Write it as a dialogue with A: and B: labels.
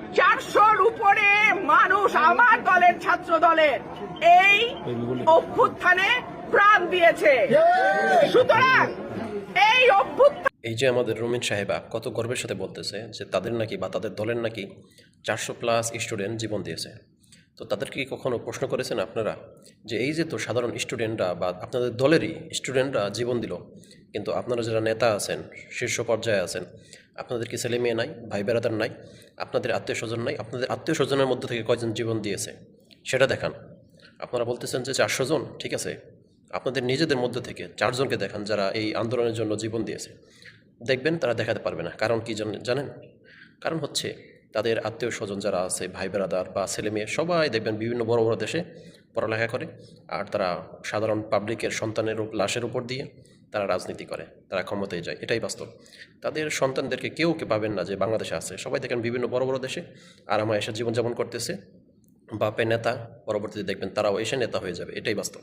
A: চারশোর উপরে মানুষ আমার দলের ছাত্র দলের এই অভ্যুত্থানে প্রাণ দিয়েছে। সুতরাং এই অভ্যুত্থান
B: এই যে আমাদের রুমিন সাহেবা কত গর্বের সাথে বলতেছে যে তাদের নাকি বা তাদের দলের নাকি চারশো প্লাস স্টুডেন্ট জীবন দিয়েছে। তো তাদেরকে কখনো প্রশ্ন করেছেন আপনারা? যে এই যে তো সাধারণ স্টুডেন্টরা বা আপনাদের দলেরই স্টুডেন্টরা জীবন দিল, কিন্তু আপনারা যারা নেতা আছেন, শীর্ষ পর্যায়ে আছেন, আপনাদের কি ছেলে মেয়ে নাই, ভাই বেড়াদার নাই, আপনাদের আত্মীয় স্বজন নাই, আপনাদের আত্মীয় স্বজনের মধ্যে থেকে কয়জন জীবন দিয়েছে? সেটা দেখান। আপনারা বলতেছেন যে চারশো জন, ঠিক আছে। আপনাদের নিজেদের মধ্যে থেকে চারজনকে দেখান যারা এই আন্দোলনের জন্য জীবন দিয়েছে। দেখবেন তারা দেখাতে পারবে না। কারণ কি জানেন? কারণ হচ্ছে তাদের আত্মীয় স্বজন যারা আছে, ভাই বেড়াদার বা ছেলে মেয়ে, সবাই দেখবেন বিভিন্ন বড় বড় দেশে পড়ালেখা করে। আর তারা সাধারণ পাবলিকের সন্তানের লাশের উপর দিয়ে তারা রাজনীতি করে, তারা ক্ষমতায় যায়। এটাই বাস্তব। তাদের সন্তানদেরকে কেউ কে পাবেন না যে বাংলাদেশে আছে। সবাই দেখেন বিভিন্ন বড় বড় দেশে আরামে এসে জীবনযাপন করতেছে। বাপে নেতা, পরবর্তীতে দেখবেন তারাও এসে নেতা হয়ে যাবে। এটাই বাস্তব।